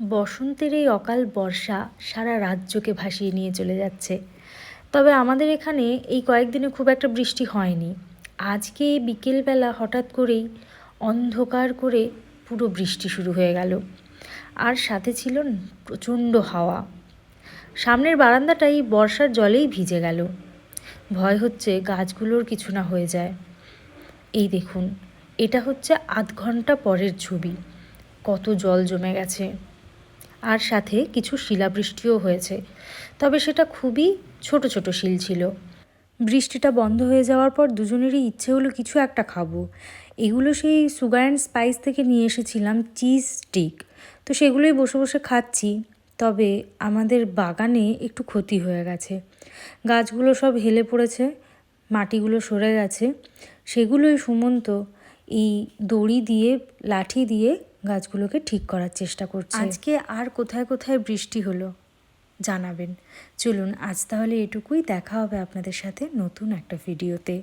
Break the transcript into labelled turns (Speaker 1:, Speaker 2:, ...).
Speaker 1: বসন্তের এই অকাল বর্ষা সারা রাজ্যকে ভাসিয়ে নিয়ে চলে যাচ্ছে। তবে আমাদের এখানে এই কয়েকদিনে খুব একটা বৃষ্টি হয়নি। আজকে বিকেলবেলা হঠাৎ করেই অন্ধকার করে পুরো বৃষ্টি শুরু হয়ে গেল। আর সাথে ছিল প্রচণ্ড হাওয়া। সামনের বারান্দাটাই বর্ষার জলেই ভিজে গেল। ভয় হচ্ছে গাছগুলোর কিছু না হয়ে যায়। এই দেখুন, এটা হচ্ছে আধ ঘণ্টা পরের ছবি। কত জল জমে গেছে। আর সাথে কিছু শিলাবৃষ্টিও হয়েছে। তবে সেটা খুবই ছোট ছোট শিল ছিল। বৃষ্টিটা বন্ধ হয়ে যাওয়ার পর দুজনেরই ইচ্ছে হলো কিছু একটা খাব। এগুলো সেই সুগার অ্যান্ড স্পাইস থেকে নিয়ে এসেছিলাম চিজ স্টিক। তো সেগুলোই বসে বসে খাচ্ছি। তবে আমাদের বাগানে একটু ক্ষতি হয়ে গেছে। গাছগুলো সব হেলে পড়েছে, মাটিগুলো সরে গেছে। সেগুলোই সুমন্ত এই দড়ি দিয়ে, লাঠি দিয়ে গাছগুলোকে ঠিক করার চেষ্টা করছি। আজকে আর কোথায় কোথায় বৃষ্টি হলো জানাবেন। চলুন আজ তাহলে এটুকুই, দেখা হবে আপনাদের সাথে নতুন একটা ভিডিওতে।